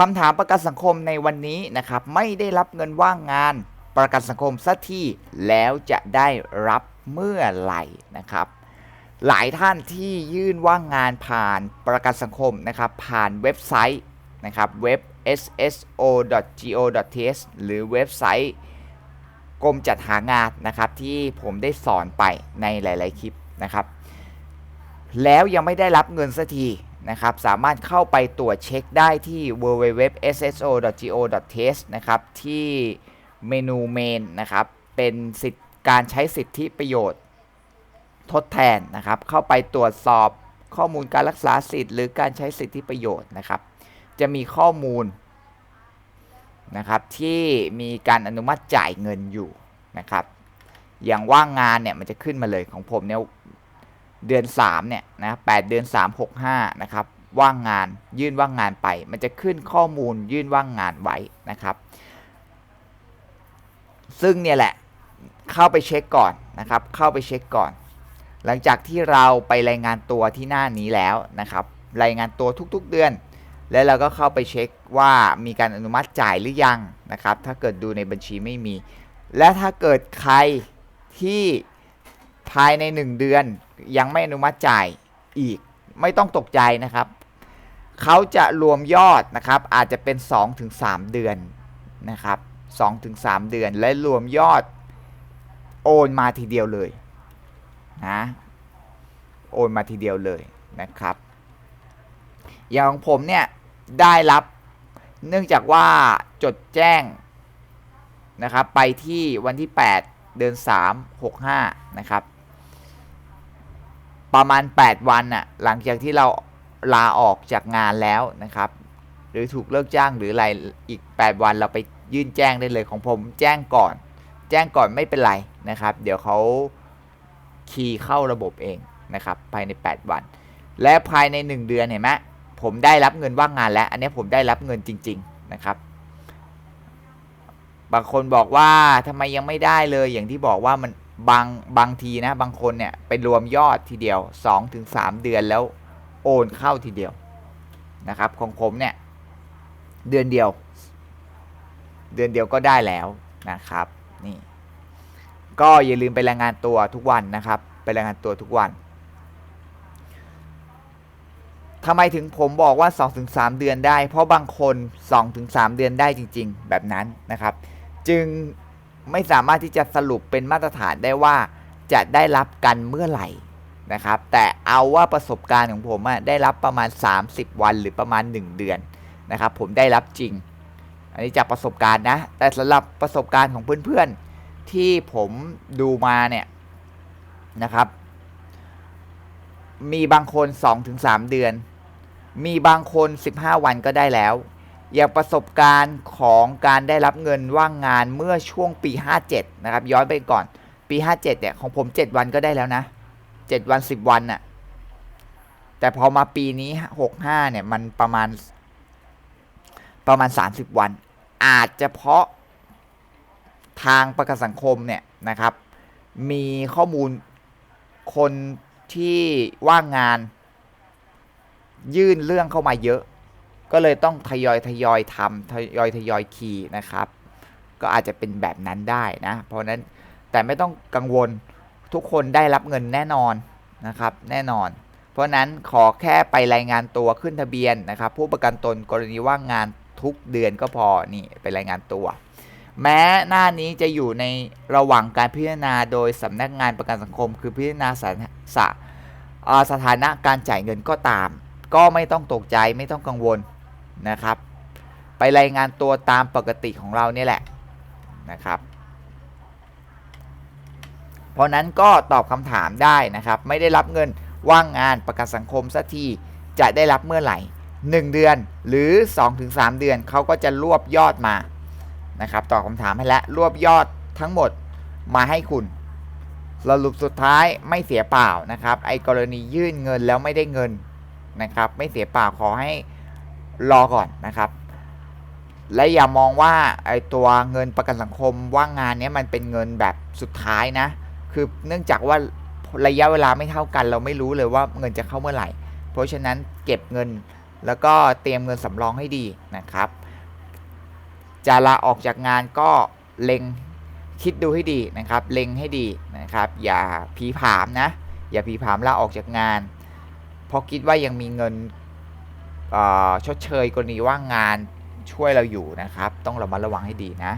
คำถามประกันสังคมในวันนี้นะครับ ไม่ได้รับเงินว่างงานประกันสังคมสักที่แล้วจะได้รับเมื่อไหร่นะครับ หลายท่านที่ยื่นว่างงานผ่านประกันสังคมนะครับ ผ่านเว็บไซต์นะครับเว็บ sso.go.th หรือเว็บไซต์กรมจัดหางานนะครับ ที่ผมได้สอนไปในหลาย ๆ คลิปนะครับ แล้วยังไม่ได้รับเงินสักที นะครับสามารถเข้าไปตรวจเช็คได้ที่ www.sso.go.th นะครับที่เมนูเมนนะครับเป็นสิทธิการใช้สิทธิประโยชน์ทดแทนนะครับเข้าไปตรวจสอบข้อมูลการรักษาสิทธิ์หรือการใช้สิทธิประโยชน์นะครับ จะมีข้อมูลนะครับที่มีการอนุมัติจ่ายเงินอยู่นะครับอย่างว่างงานเนี่ยมันจะขึ้นมาเลยของผมเนี่ย เดือน 3 เนี่ยนะ8เดือน 3 65 นะครับ ว่างงานยื่นว่างงานไป มันจะขึ้นข้อมูลยื่นว่างงานไว้นะครับ ซึ่งเนี่ยแหละเข้าไปเช็คก่อนนะครับ เข้าไปเช็คก่อน หลังจากที่เราไปรายงานตัวที่หน้านี้แล้วนะครับ รายงานตัวทุกๆเดือน แล้วเราก็เข้าไปเช็คว่ามีการอนุมัติจ่ายหรือยังนะครับ ถ้าเกิดดูในบัญชีไม่มี และถ้าเกิดใครที่ ภายใน 1 เดือนยังไม่อนุมัติจ่ายอีก ไม่ต้องตกใจนะครับ เขาจะรวมยอดนะครับ อาจจะเป็น 2-3 เดือนนะครับ2-3 เดือนและรวมยอดโอนมาทีเดียวเลยนะโอนมาทีเดียวเลยนะครับ อย่างของผมเนี่ยได้รับเนื่องจากว่าจดแจ้งนะครับไปที่วันที่ 8 เดือน 3 65 นะครับ ประมาณ 8 วันน่ะหลังจากที่เราลาออกจากงานแล้วนะครับ หรือถูกเลิกจ้างหรืออะไรอีก 8 วันเราไปยื่นแจ้งได้เลยของผมแจ้งก่อน แจ้งก่อนไม่เป็นไรนะครับ เดี๋ยวเขาคีย์เข้าระบบเองนะครับภายใน 8 วัน และภายใน 1 เดือนเห็นไหมผมได้รับเงินว่างงานแล้ว อันนี้ผมได้รับเงินจริง ๆนะครับบางคนบอกว่าทำไมยังไม่ได้เลยอย่างที่บอกว่ามัน บางบางทีนะบางคนเนี่ยไปรวมยอดทีเดียว 2-3 เดือนแล้วโอนเข้าทีเดียวนะครับของผมเนี่ยเดือนเดียว เดือนเดียวก็ได้แล้วนะครับนี่ก็อย่าลืมไปรายงานตัวทุกวันนะครับ ไปรายงานตัวทุกวันทำไมถึงผมบอกว่า 2-3 เดือนได้ เพราะบางคน 2-3 เดือนได้จริง ๆ แบบนั้นนะครับ จึง ไม่สามารถที่จะสรุปเป็นมาตรฐานได้ว่าจะได้รับกันเมื่อไหร่นะครับ แต่เอาว่าประสบการณ์ของผมได้รับประมาณ 30 วันหรือประมาณ 1 เดือนนะครับ ผมได้รับจริง อันนี้จากประสบการณ์นะ แต่สำหรับประสบการณ์ของเพื่อนๆที่ผมดูมาเนี่ยนะครับ มีบางคน 2-3 เดือน มีบางคน 15 วันก็ได้แล้ว อย่างประสบการณ์ของการได้รับเงินว่างงานเมื่อช่วงปี 57 นะครับ ย้อนไปก่อนปี 57 เนี่ย ของผม 7 วันก็ได้แล้วนะ 7 วัน 10 วันน่ะ แต่พอมาปีนี้ 65 เนี่ย มันประมาณ ประมาณ 30 วัน อาจจะเพราะทางประกันสังคมเนี่ยนะครับ มีข้อมูลคนที่ว่างงาน ยื่นเรื่องเข้ามาเยอะ ก็เลยต้องทยอยทยอยทำทยอยทยอยคีย์นะครับ ก็อาจจะเป็นแบบนั้นได้นะ เพราะนั้นแต่ไม่ต้องกังวลทุกคนได้รับเงินแน่นอนนะครับ แน่นอน เพราะนั้นขอแค่ไปรายงานตัวขึ้นทะเบียนนะครับ ผู้ประกันตนกรณีว่างงานทุกเดือนก็พอนี่ไปรายงานตัว แม้หน้านี้จะอยู่ในระหว่างการพิจารณาโดยสำนักงานประกันสังคม คือพิจารณาสาสสถานะการจ่ายเงินก็ตาม ก็ไม่ต้องตกใจไม่ต้องกังวล นะครับ ไปรายงานตัวตามปกติของเราเนี่ยแหละนะครับ เพราะนั้นก็ตอบคำถามได้นะครับ ไม่ได้รับเงินว่างงานประกันสังคมสักทีจะได้รับเมื่อไหร่ 1 เดือนหรือ 2-3 เดือนเขาก็จะรวบยอดมานะครับตอบคำถามให้แล้วรวบยอดทั้งหมดมาให้คุณสรุปสุดท้ายไม่เสียเปล่านะครับ ไอ้กรณียื่นเงินแล้วไม่ได้เงินนะครับ ไม่เสียเปล่าขอให้ รอก่อนนะครับ และอย่ามองว่าไอตัวเงินประกันสังคมว่างงานนี้มันเป็นเงินแบบสุดท้ายนะ คือเนื่องจากว่าระยะเวลาไม่เท่ากัน เราไม่รู้เลยว่าเงินจะเข้าเมื่อไหร่ เพราะฉะนั้นเก็บเงินแล้วก็เตรียมเงินสำรองให้ดีนะครับ จะลาออกจากงานก็เล็งคิดดูให้ดีนะครับ เล็งให้ดีนะครับ อย่าผีผามนะ อย่าผีผามลาออกจากงาน เพราะคิดว่ายังมีเงิน ชดเชยกรณีว่างงานช่วยเราอยู่นะครับ ต้องระมัดระวังให้ดีนะ